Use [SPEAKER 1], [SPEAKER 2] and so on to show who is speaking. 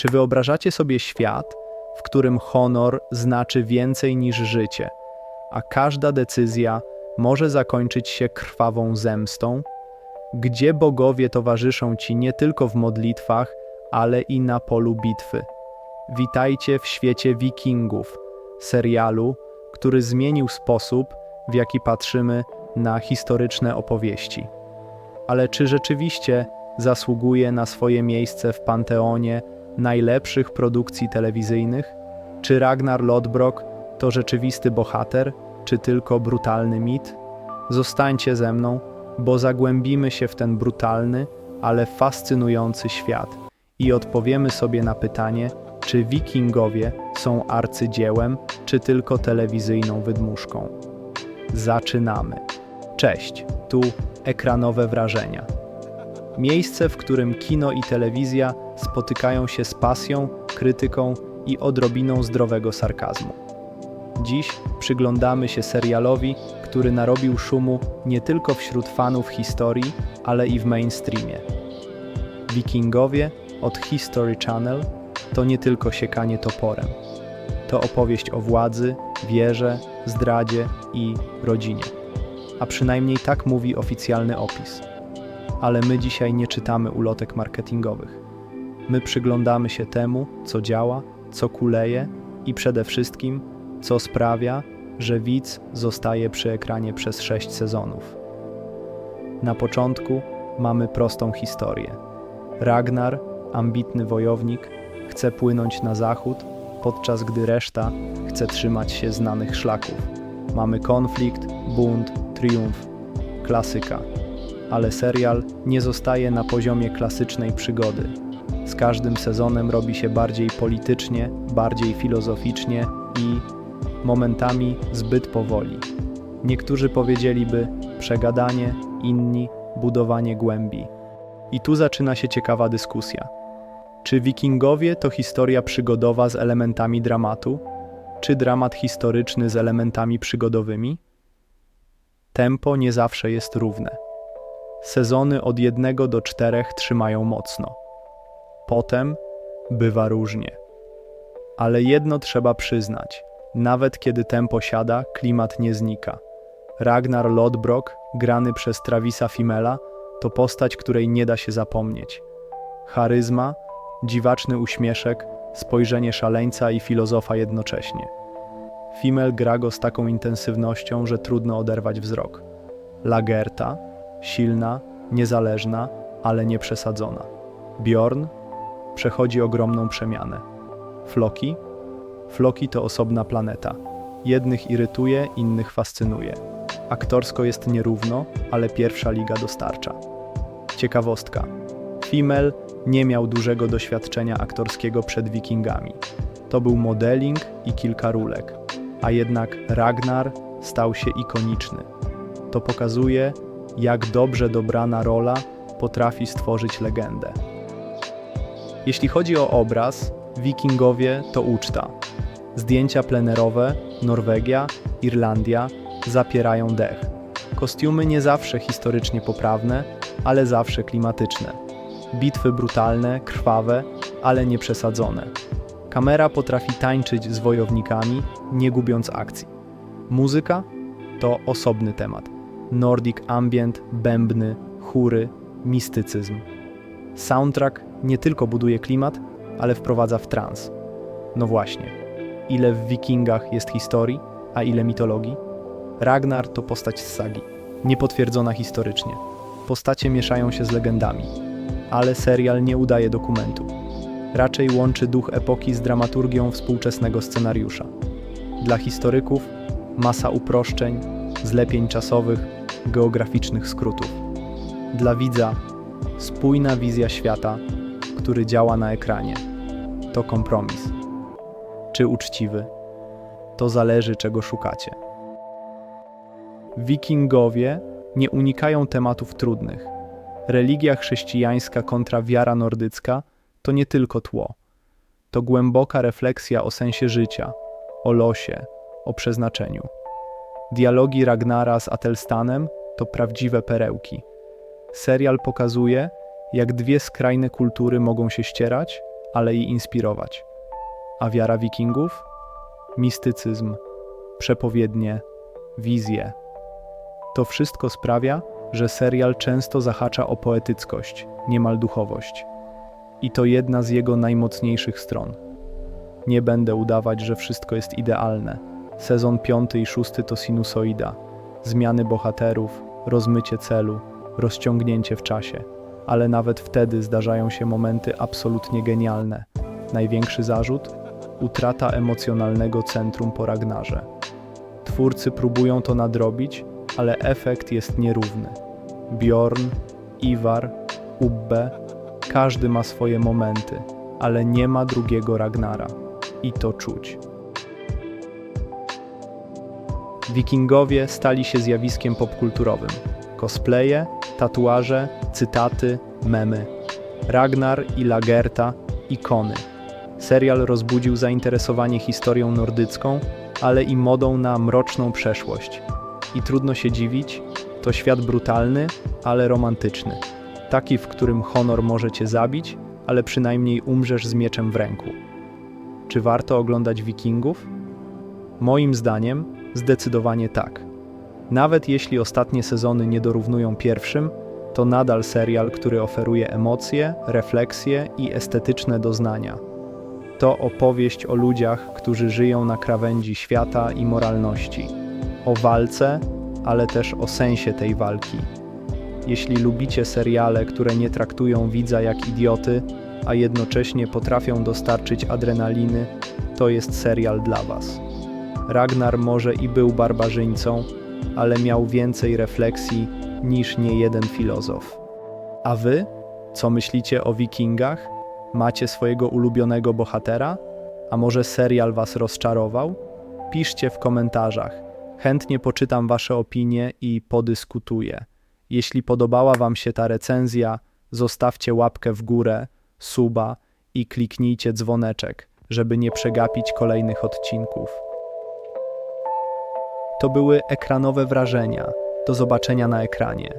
[SPEAKER 1] Czy wyobrażacie sobie świat, w którym honor znaczy więcej niż życie, a każda decyzja może zakończyć się krwawą zemstą? Gdzie bogowie towarzyszą ci nie tylko w modlitwach, ale i na polu bitwy? Witajcie w świecie Wikingów, serialu, który zmienił sposób, w jaki patrzymy na historyczne opowieści. Ale czy rzeczywiście zasługuje na swoje miejsce w panteonie najlepszych produkcji telewizyjnych? Czy Ragnar Lodbrok to rzeczywisty bohater, czy tylko brutalny mit? Zostańcie ze mną, bo zagłębimy się w ten brutalny, ale fascynujący świat i odpowiemy sobie na pytanie, czy wikingowie są arcydziełem, czy tylko telewizyjną wydmuszką. Zaczynamy. Cześć, tu ekranowe wrażenia. Miejsce, w którym kino i telewizja spotykają się z pasją, krytyką i odrobiną zdrowego sarkazmu. Dziś przyglądamy się serialowi, który narobił szumu nie tylko wśród fanów historii, ale i w mainstreamie. Wikingowie od History Channel to nie tylko siekanie toporem. To opowieść o władzy, wierze, zdradzie i rodzinie. A przynajmniej tak mówi oficjalny opis. Ale my dzisiaj nie czytamy ulotek marketingowych. My przyglądamy się temu, co działa, co kuleje i przede wszystkim, co sprawia, że widz zostaje przy ekranie przez sześć sezonów. Na początku mamy prostą historię. Ragnar, ambitny wojownik, chce płynąć na zachód, podczas gdy reszta chce trzymać się znanych szlaków. Mamy konflikt, bunt, triumf, klasyka. Ale serial nie zostaje na poziomie klasycznej przygody. Z każdym sezonem robi się bardziej politycznie, bardziej filozoficznie i momentami zbyt powoli. Niektórzy powiedzieliby przegadanie, inni budowanie głębi. I tu zaczyna się ciekawa dyskusja. Czy Wikingowie to historia przygodowa z elementami dramatu, czy dramat historyczny z elementami przygodowymi? Tempo nie zawsze jest równe. Sezony od jednego do czterech trzymają mocno. Potem bywa różnie. Ale jedno trzeba przyznać: nawet kiedy tempo siada, klimat nie znika. Ragnar Lodbrok, grany przez Travisa Fimela, to postać, której nie da się zapomnieć. Charyzma, dziwaczny uśmieszek, spojrzenie szaleńca i filozofa jednocześnie. Fimel gra go z taką intensywnością, że trudno oderwać wzrok. Lagerta, silna, niezależna, ale nie przesadzona. Bjorn przechodzi ogromną przemianę. Floki? Floki to osobna planeta. Jednych irytuje, innych fascynuje. Aktorsko jest nierówno, ale pierwsza liga dostarcza. Ciekawostka. Fimmel nie miał dużego doświadczenia aktorskiego przed Wikingami. To był modeling i kilka rulek, a jednak Ragnar stał się ikoniczny. To pokazuje, jak dobrze dobrana rola potrafi stworzyć legendę. Jeśli chodzi o obraz, Wikingowie to uczta. Zdjęcia plenerowe, Norwegia, Irlandia zapierają dech. Kostiumy nie zawsze historycznie poprawne, ale zawsze klimatyczne. Bitwy brutalne, krwawe, ale nie przesadzone. Kamera potrafi tańczyć z wojownikami, nie gubiąc akcji. Muzyka to osobny temat. Nordic ambient, bębny, chóry, mistycyzm. Soundtrack nie tylko buduje klimat, ale wprowadza w trans. No właśnie, ile w Wikingach jest historii, a ile mitologii? Ragnar to postać z sagi, niepotwierdzona historycznie. Postacie mieszają się z legendami, ale serial nie udaje dokumentu. Raczej łączy duch epoki z dramaturgią współczesnego scenariusza. Dla historyków masa uproszczeń, zlepień czasowych, geograficznych skrótów. Dla widza spójna wizja świata, który działa na ekranie. To kompromis. Czy uczciwy? To zależy, czego szukacie. Wikingowie nie unikają tematów trudnych. Religia chrześcijańska kontra wiara nordycka to nie tylko tło. To głęboka refleksja o sensie życia, o losie, o przeznaczeniu. Dialogi Ragnara z Atelstanem to prawdziwe perełki. Serial pokazuje, jak dwie skrajne kultury mogą się ścierać, ale i inspirować. A wiara wikingów? Mistycyzm, przepowiednie, wizje. To wszystko sprawia, że serial często zahacza o poetyckość, niemal duchowość. I to jedna z jego najmocniejszych stron. Nie będę udawać, że wszystko jest idealne. Sezon piąty i szósty to sinusoida. Zmiany bohaterów, rozmycie celu, rozciągnięcie w czasie. Ale nawet wtedy zdarzają się momenty absolutnie genialne. Największy zarzut? Utrata emocjonalnego centrum po Ragnarze. Twórcy próbują to nadrobić, ale efekt jest nierówny. Bjorn, Ivar, Ubbe, każdy ma swoje momenty, ale nie ma drugiego Ragnara. I to czuć. Wikingowie stali się zjawiskiem popkulturowym. Cosplaye, tatuaże, cytaty, memy. Ragnar i Lagerta ikony. Serial rozbudził zainteresowanie historią nordycką, ale i modą na mroczną przeszłość. I trudno się dziwić, to świat brutalny, ale romantyczny. Taki, w którym honor może cię zabić, ale przynajmniej umrzesz z mieczem w ręku. Czy warto oglądać Wikingów? Moim zdaniem zdecydowanie tak. Nawet jeśli ostatnie sezony nie dorównują pierwszym, to nadal serial, który oferuje emocje, refleksje i estetyczne doznania. To opowieść o ludziach, którzy żyją na krawędzi świata i moralności. O walce, ale też o sensie tej walki. Jeśli lubicie seriale, które nie traktują widza jak idioty, a jednocześnie potrafią dostarczyć adrenaliny, to jest serial dla Was. Ragnar może i był barbarzyńcą, ale miał więcej refleksji niż niejeden filozof. A Wy? Co myślicie o Wikingach? Macie swojego ulubionego bohatera? A może serial Was rozczarował? Piszcie w komentarzach. Chętnie poczytam Wasze opinie i podyskutuję. Jeśli podobała Wam się ta recenzja, zostawcie łapkę w górę, suba i kliknijcie dzwoneczek, żeby nie przegapić kolejnych odcinków. To były ekranowe wrażenia. Do zobaczenia na ekranie.